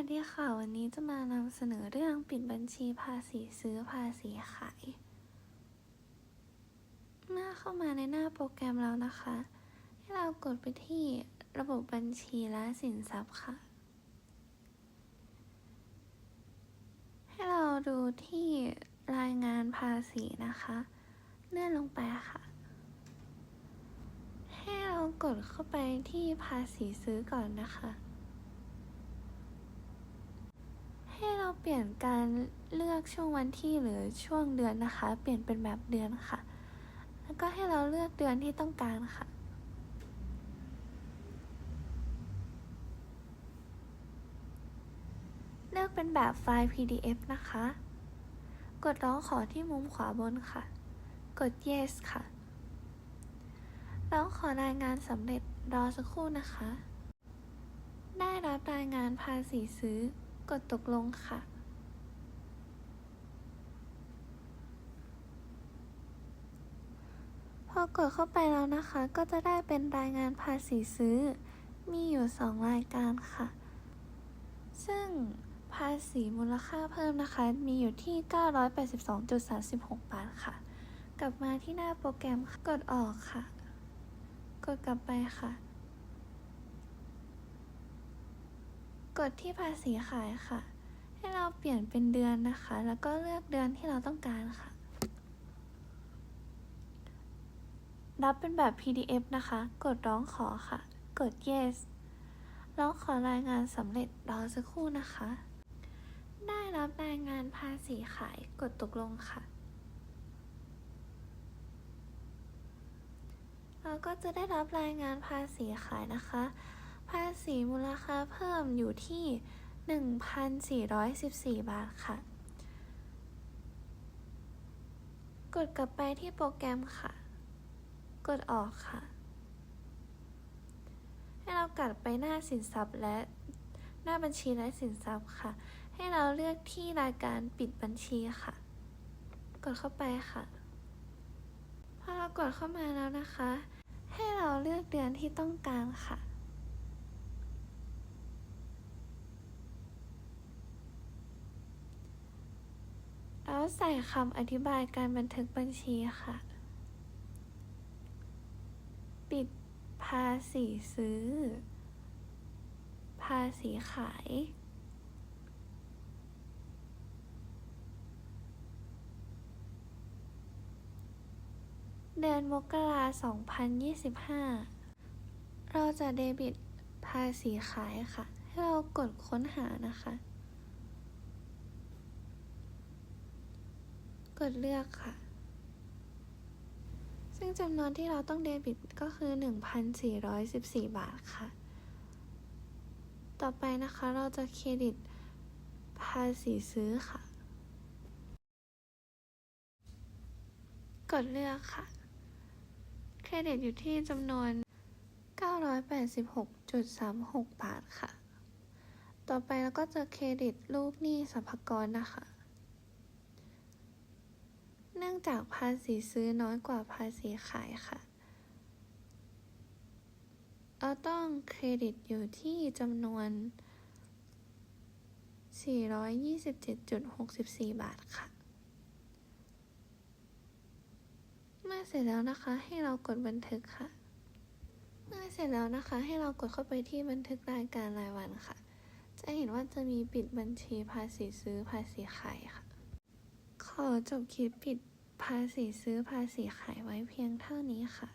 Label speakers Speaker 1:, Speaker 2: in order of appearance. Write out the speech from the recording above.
Speaker 1: วัสดีค่ะ วันนี้จะมานำเสนอเรื่องปิดบัญชีภาษีซื้อภาษีขาย เมื่อเข้ามาในหน้าโปรแกรมแล้วนะคะ ให้เรากดไปที่ระบบบัญชีและสินทรัพย์ค่ะ ให้เราดูที่รายงานภาษีนะคะ เลื่อนลงไปค่ะ ให้เรากดเข้าไปที่ภาษีซื้อก่อนนะคะ ให้ เปลี่ยนการเลือกช่วงวันที่หรือช่วงเดือนนะคะ เปลี่ยนเป็นแบบเดือนค่ะ แล้วก็ให้เราเลือกเดือนที่ต้องการค่ะ เลือกเป็นแบบไฟล์ PDF นะคะ กดร้องขอที่มุมขวาบนค่ะ กด yes ค่ะ ร้องขอรายงานสำเร็จรอสักครู่นะคะ ได้รับรายงานภาษีซื้อ กดตกลงค่ะ พอกดเข้าไปแล้วนะคะ ก็จะได้เป็นรายงานภาษีซื้อ มีอยู่ 2 รายการค่ะ ซึ่งภาษีมูลค่าเพิ่มนะคะ มีอยู่ที่ 982.36 บาทค่ะ กลับมาที่หน้าโปรแกรมกดออกค่ะ กดกลับไปค่ะ กดที่ภาษีขายค่ะ ให้เราเปลี่ยนเป็นเดือนนะคะ แล้วก็เลือกเดือนที่เราต้องการค่ะ รับเป็นแบบ PDF นะคะ กดร้องขอค่ะ กด yes ร้องขอรายงานสำเร็จรอสักครู่นะคะ ได้รับรายงานภาษีขายกดตกลงค่ะเราก็จะได้รับรายงานภาษีขายนะคะ ษีมูลค่าเพิ่มอยู่ที่ 1,414 บาทค่ะ กดกลับไปที่โปรแกรมค่ะ กดออกค่ะ ให้เรากลับไปหน้าสินทรัพย์และหน้าบัญชีและสินทรัพย์ค่ะ ให้เราเลือกที่รายการปิดบัญชีค่ะ กดเข้าไปค่ะ พอเรากดเข้ามาแล้วนะคะ ให้เราเลือกเดือนที่ต้องการค่ะ วใส่คำอธิบายการบันทึกบัญชีค่ะ ปิดภาษีซื้อ ภาษีขาย เดือนมกราคม2025เราจะเดบิตภาษีขายค่ะ ให้เรากดค้นหานะคะ กดเลือกค่ะ ซึ่งจำนวนที่เราต้องเดบิตก็คือ 1,414 บาทค่ะ ต่อไปนะคะเราจะเครดิตภาษีซื้อค่ะ กดเลือกค่ะ เครดิตอยู่ที่จำนวน 986.36 บาทค่ะ ต่อไปเราก็จะเครดิตรูปหนี้สรรพากรนะคะ เนื่องจากภาษีซื้อน้อยกว่าภาษีขายค่ะเราต้องเครดิตอยู่ที่จำนวน 427.64 บาทค่ะ เมื่อเสร็จแล้วนะคะให้เรากดบันทึกค่ะ เมื่อเสร็จแล้วนะคะให้เรากดเข้าไปที่บันทึกรายการรายวันค่ะ จะเห็นว่าจะมีปิดบัญชีภาษีซื้อภาษีขายค่ะ ขอจบคลิปปิดภาษีซื้อภาษีขายไว้เพียงเท่านี้ค่ะ